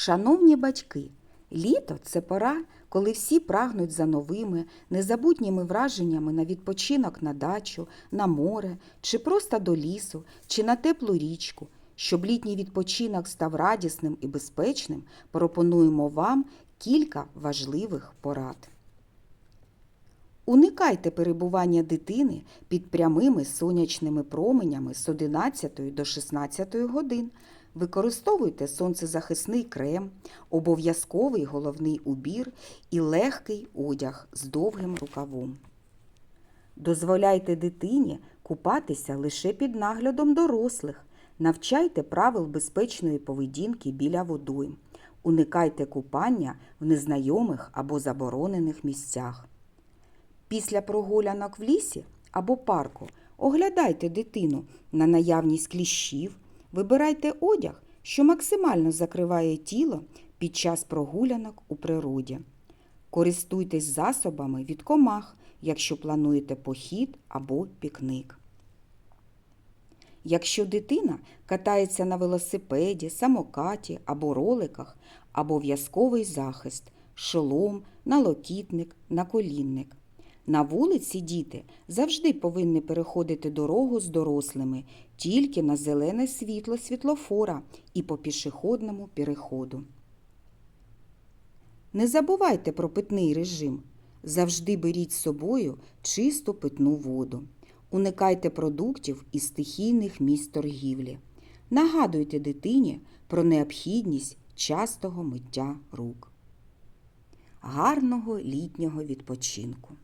Шановні батьки, літо це пора, коли всі прагнуть за новими, незабутніми враженнями на відпочинок на дачу, на море, чи просто до лісу, чи на теплу річку. Щоб літній відпочинок став радісним і безпечним, пропонуємо вам кілька важливих порад. Уникайте перебування дитини під прямими сонячними променями з 11 до 16 годин. Використовуйте сонцезахисний крем, обов'язковий головний убір і легкий одяг з довгим рукавом. Дозволяйте дитині купатися лише під наглядом дорослих. Навчайте правил безпечної поведінки біля водойм. Уникайте купання в незнайомих або заборонених місцях. Після прогулянок в лісі або парку оглядайте дитину на наявність кліщів, вибирайте одяг, що максимально закриває тіло під час прогулянок у природі. Користуйтесь засобами від комах, якщо плануєте похід або пікник. Якщо дитина катається на велосипеді, самокаті або роликах, обов'язковий захист, шолом, налокітник, наколінник. На вулиці діти завжди повинні переходити дорогу з дорослими тільки на зелене світло світлофора і по пішохідному переходу. Не забувайте про питний режим. Завжди беріть з собою чисту питну воду. Уникайте продуктів із стихійних місць торгівлі. Нагадуйте дитині про необхідність частого миття рук. Гарного літнього відпочинку!